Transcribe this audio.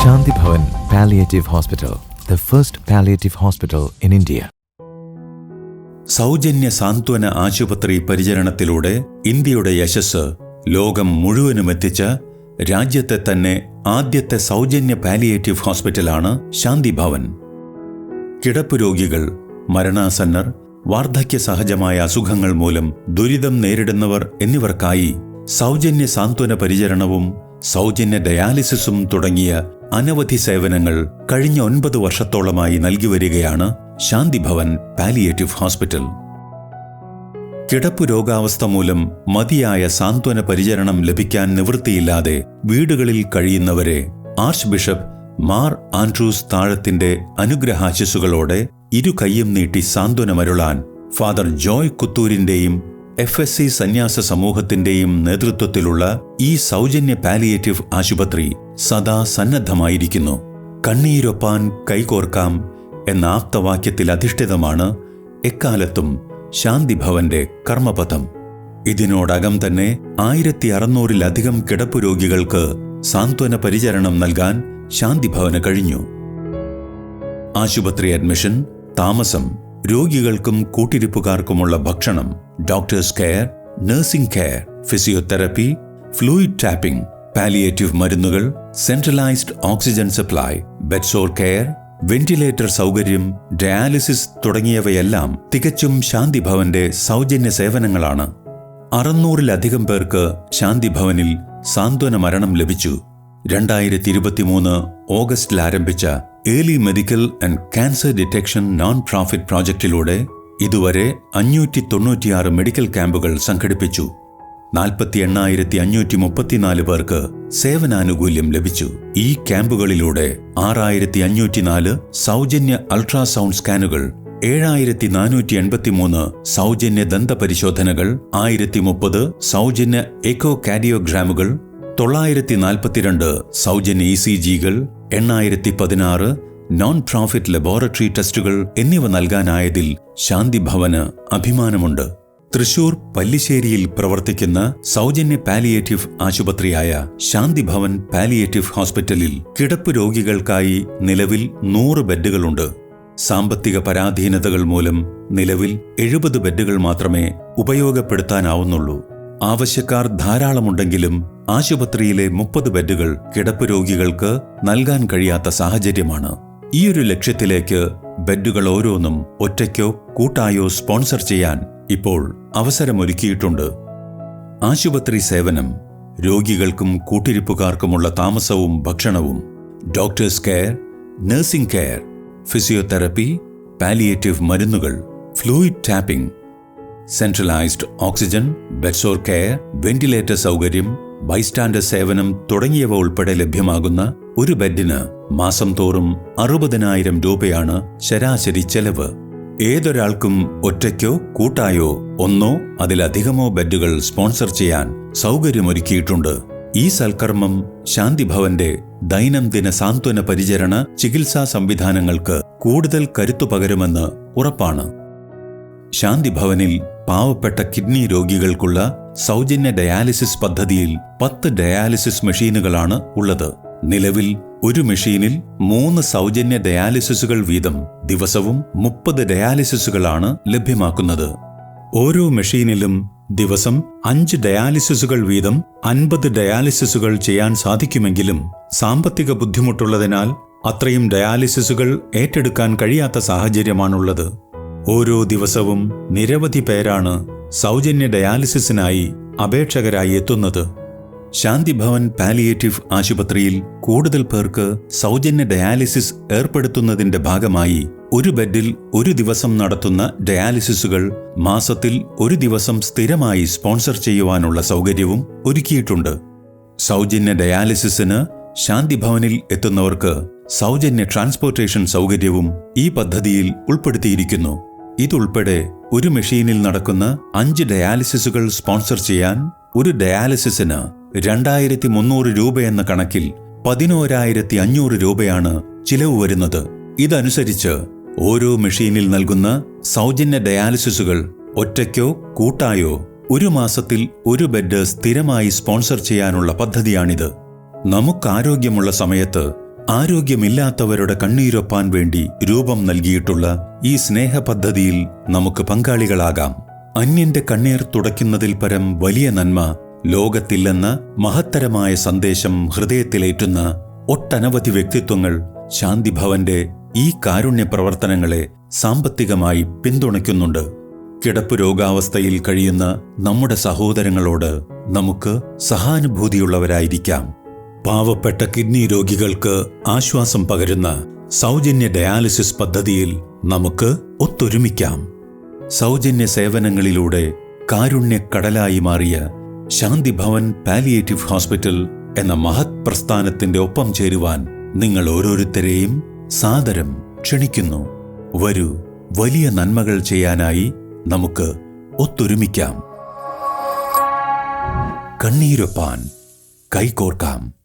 Shanti Bhavan Palliative Hospital, the first palliative hospital in India. സൗജന്യ സാന്ത്വന ആശുപത്രി പരിചരണത്തിലൂടെ ഇന്ത്യയുടെ യശസ് ലോകം മുഴുവനും എത്തിച്ച രാജ്യത്തെ തന്നെ ആദ്യത്തെ സൗജന്യ പാലിയേറ്റീവ് ഹോസ്പിറ്റലാണ് ശാന്തി ഭവൻ കിടപ്പ് രോഗികൾ മരണാസന്നർ വാർദ്ധക്യ സഹജമായ അസുഖങ്ങൾ മൂലം ദുരിതം നേരിടുന്നവർ എന്നിവർക്കായി സൗജന്യ സാന്ത്വന പരിചരണവും സൗജന്യ ഡയാലിസിസും തുടങ്ങിയ അനവധി സേവനങ്ങൾ കഴിഞ്ഞ ഒൻപത് വർഷത്തോളമായി നൽകി വരികയാണ് ശാന്തിഭവൻ പാലിയേറ്റീവ് ഹോസ്പിറ്റൽ. കിടപ്പു രോഗാവസ്ഥ മൂലം മതിയായ സാന്ത്വന പരിചരണം ലഭിക്കാൻ നിവൃത്തിയില്ലാതെ വീടുകളിൽ കഴിയുന്നവരെ ആർച്ച് ബിഷപ്പ് മാർ ആൻഡ്രൂസ് താഴത്തിന്റെ അനുഗ്രഹാശിസുകളോടെ ഇരു കൈയും നീട്ടി സാന്ത്വനമരുളാൻ ഫാദർ ജോയ് കുത്തൂരിന്റെയും എഫ് എസ് സി സന്യാസ സമൂഹത്തിന്റെയും നേതൃത്വത്തിലുള്ള ഈ സൗജന്യ പാലിയേറ്റീവ് ആശുപത്രി സദാ സന്നദ്ധമായിരിക്കുന്നു. കണ്ണീരൊപ്പാൻ കൈകോർക്കാം എന്ന ആപ്തവാക്യത്തിൽ അധിഷ്ഠിതമാണ് എക്കാലത്തും ശാന്തിഭവന്റെ കർമ്മപഥം. ഇതിനോടകം തന്നെ ആയിരത്തി അറുന്നൂറിലധികം കിടപ്പു രോഗികൾക്ക് സാന്ത്വന പരിചരണം നൽകാൻ ശാന്തിഭവന് കഴിഞ്ഞു. ആശുപത്രി അഡ്മിഷൻ താമസം രോഗികൾക്കും കൂട്ടിരിപ്പുകാർക്കുമുള്ള ഭക്ഷണം doctors care nursing care physiotherapy fluid tapping palliative മരുന്നുകൾ centralised oxygen supply bedsore care ventilator സൗകര്യം ഡയാലിസിസ് തുടങ്ങിയവയെല്ലാം തികച്ചും ശാന്തിഭവന്റെ സൗജന്യ സേവനങ്ങളാണ്. അറുന്നൂറിലധികം പേർക്ക് ശാന്തിഭവനിൽ സാന്ത്വന മരണം ലഭിച്ചു. രണ്ടായിരത്തി ഇരുപത്തിമൂന്ന് ഓഗസ്റ്റിൽ ആരംഭിച്ച early medical and cancer detection non profit പ്രോജക്റ്റിലൂടെ ഇതുവരെ അഞ്ഞൂറ്റി തൊണ്ണൂറ്റിയാറ് മെഡിക്കൽ ക്യാമ്പുകൾ സംഘടിപ്പിച്ചു. നാൽപ്പത്തി എണ്ണായിരത്തി അഞ്ഞൂറ്റി മുപ്പത്തിനാല് പേർക്ക് സേവനാനുകൂല്യം ലഭിച്ചു. ഈ ക്യാമ്പുകളിലൂടെ ആറായിരത്തി അഞ്ഞൂറ്റിനാല് സൗജന്യ അൾട്രാസൗണ്ട് സ്കാനുകൾ ഏഴായിരത്തി നാനൂറ്റി എൺപത്തിമൂന്ന് സൗജന്യ ദന്തപരിശോധനകൾ ആയിരത്തി മുപ്പത് സൗജന്യ എക്കോ കാഡിയോഗ്രാമുകൾ തൊള്ളായിരത്തി നാൽപ്പത്തിരണ്ട് സൗജന്യ ഇ സി ജികൾ എണ്ണായിരത്തി പതിനാറ് നോൺ പ്രോഫിറ്റ് ലബോറട്ടറി ടെസ്റ്റുകൾ എന്നിവ നൽകാനായതിൽ ശാന്തിഭവന് അഭിമാനമുണ്ട്. തൃശൂർ പല്ലിശ്ശേരിയിൽ പ്രവർത്തിക്കുന്ന സൗജന്യ പാലിയേറ്റീവ് ആശുപത്രിയായ ശാന്തിഭവൻ പാലിയേറ്റീവ് ഹോസ്പിറ്റലിൽ കിടപ്പ് രോഗികൾക്കായി നിലവിൽ നൂറ് ബെഡുകളുണ്ട്. സാമ്പത്തിക പരാധീനതകൾ മൂലം നിലവിൽ എഴുപത് ബെഡുകൾ മാത്രമേ ഉപയോഗപ്പെടുത്താനാവുന്നുള്ളൂ. ആവശ്യക്കാർ ധാരാളമുണ്ടെങ്കിലും ആശുപത്രിയിലെ മുപ്പത് ബെഡുകൾ കിടപ്പ് രോഗികൾക്ക് നൽകാൻ കഴിയാത്ത സാഹചര്യമാണ്. ഈയൊരു ലക്ഷ്യത്തിലേക്ക് ബെഡുകൾ ഓരോന്നും ഒറ്റയ്ക്കോ കൂട്ടായോ സ്പോൺസർ ചെയ്യാൻ ഇപ്പോൾ അവസരമൊരുക്കിയിട്ടുണ്ട്. ആശുപത്രി സേവനം രോഗികൾക്കും കൂട്ടിരിപ്പുകാർക്കുമുള്ള താമസവും ഭക്ഷണവും doctors care nursing care physiotherapy palliative മരുന്നുകൾ fluid tapping centralised oxygen bedsore care ventilator സൗകര്യം ബൈസ്റ്റാൻഡർ സേവനം തുടങ്ങിയവ ഉൾപ്പെടെ ലഭ്യമാകുന്ന ഒരു ബെഡിന് മാസം തോറും അറുപതിനായിരം രൂപയാണ് ശരാശരി ചെലവ്. ഏതൊരാൾക്കും ഒറ്റയ്ക്കോ കൂട്ടായോ ഒന്നോ അതിലധികമോ ബെഡുകൾ സ്പോൺസർ ചെയ്യാൻ സൗകര്യമൊരുക്കിയിട്ടുണ്ട്. ഈ സൽക്കർമ്മം ശാന്തിഭവന്റെ ദൈനംദിന സാന്ത്വന പരിചരണ ചികിത്സാ സംവിധാനങ്ങൾക്ക് കൂടുതൽ കരുത്തു പകരുമെന്ന് ഉറപ്പാണ്. ശാന്തിഭവനിൽ പാവപ്പെട്ട കിഡ്നി രോഗികൾക്കുള്ള സൗജന്യ ഡയാലിസിസ് പദ്ധതിയിൽ പത്ത് ഡയാലിസിസ് മെഷീനുകളാണ് ഉള്ളത്. നിലവിൽ ഒരു മെഷീനിൽ മൂന്ന് സൗജന്യ ഡയാലിസിസുകൾ വീതം ദിവസവും മുപ്പത് ഡയാലിസിസുകളാണ് ലഭ്യമാക്കുന്നത്. ഓരോ മെഷീനിലും ദിവസം അഞ്ച് ഡയാലിസിസുകൾ വീതം അൻപത് ഡയാലിസിസുകൾ ചെയ്യാൻ സാധിക്കുമെങ്കിലും സാമ്പത്തിക ബുദ്ധിമുട്ടുള്ളതിനാൽ അത്രയും ഡയാലിസിസുകൾ ഏറ്റെടുക്കാൻ കഴിയാത്ത സാഹചര്യമാണുള്ളത്. ഓരോ ദിവസവും നിരവധി പേരാണ് സൗജന്യ ഡയാലിസിസിനായി അപേക്ഷകരായി എത്തുന്നത്. ശാന്തിഭവൻ പാലിയേറ്റീവ് ആശുപത്രിയിൽ കൂടുതൽ പേർക്ക് സൗജന്യ ഡയാലിസിസ് ഏർപ്പെടുത്തുന്നതിന്റെ ഭാഗമായി ഒരു ബെഡിൽ ഒരു ദിവസം നടത്തുന്ന ഡയാലിസിസുകൾ മാസത്തിൽ ഒരു ദിവസം സ്ഥിരമായി സ്പോൺസർ ചെയ്യുവാനുള്ള സൗകര്യവും ഒരുക്കിയിട്ടുണ്ട്. സൗജന്യ ഡയാലിസിസിന് ശാന്തിഭവനിൽ എത്തുന്നവർക്ക് സൗജന്യ ട്രാൻസ്പോർട്ടേഷൻ സൗകര്യവും ഈ പദ്ധതിയിൽ ഉൾപ്പെടുത്തിയിരിക്കുന്നു. ഇതുൾപ്പെടെ ഒരു മെഷീനിൽ നടക്കുന്ന അഞ്ച് ഡയാലിസിസുകൾ സ്പോൺസർ ചെയ്യാൻ ഒരു ഡയാലിസിസിന് രണ്ടായിരത്തി മുന്നൂറ് രൂപയെന്ന കണക്കിൽ പതിനോരായിരത്തി അഞ്ഞൂറ് രൂപയാണ് ചിലവ് വരുന്നത്. ഇതനുസരിച്ച് ഓരോ മെഷീനിൽ നൽകുന്ന സൗജന്യ ഡയാലിസിസുകൾ ഒറ്റയ്ക്കോ കൂട്ടായോ ഒരു മാസത്തിൽ ഒരു ബെഡ് സ്ഥിരമായി സ്പോൺസർ ചെയ്യാനുള്ള പദ്ധതിയാണിത്. നമുക്കാരോഗ്യമുള്ള സമയത്ത് ആരോഗ്യമില്ലാത്തവരുടെ കണ്ണീരൊപ്പാൻ വേണ്ടി രൂപം നൽകിയിട്ടുള്ള ഈ സ്നേഹ പദ്ധതിയിൽ നമുക്ക് പങ്കാളികളാകാം. അന്യന്റെ കണ്ണീർ തുടയ്ക്കുന്നതിൽ പരം വലിയ നന്മ ലോകത്തില്ലെന്ന മഹത്തരമായ സന്ദേശം ഹൃദയത്തിലേറ്റുന്ന ഒട്ടനവധി വ്യക്തിത്വങ്ങൾ ശാന്തിഭവന്റെ ഈ കാരുണ്യ പ്രവർത്തനങ്ങളെ സാമ്പത്തികമായി പിന്തുണയ്ക്കുന്നുണ്ട്. കിടപ്പ് രോഗാവസ്ഥയിൽ കഴിയുന്ന നമ്മുടെ സഹോദരങ്ങളോട് നമുക്ക് സഹാനുഭൂതിയുള്ളവരായിരിക്കാം. പാവപ്പെട്ട കിഡ്നി രോഗികൾക്ക് ആശ്വാസം പകരുന്ന സൗജന്യ ഡയാലിസിസ് പദ്ധതിയിൽ നമുക്ക് ഒത്തൊരുമിക്കാം. സൗജന്യ സേവനങ്ങളിലൂടെ കാരുണ്യക്കടലായി മാറിയ ശാന്തിഭവൻ പാലിയേറ്റീവ് ഹോസ്പിറ്റൽ എന്ന മഹത് പ്രസ്ഥാനത്തിന്റെ ഒപ്പം ചേരുവാൻ നിങ്ങൾ ഓരോരുത്തരെയും സാദരം ക്ഷണിക്കുന്നു. വരൂ വലിയ നന്മകൾ ചെയ്യാനായി നമുക്ക് ഒത്തൊരുമിക്കാം. കണ്ണീരൊപ്പാൻ കൈകോർക്കാം.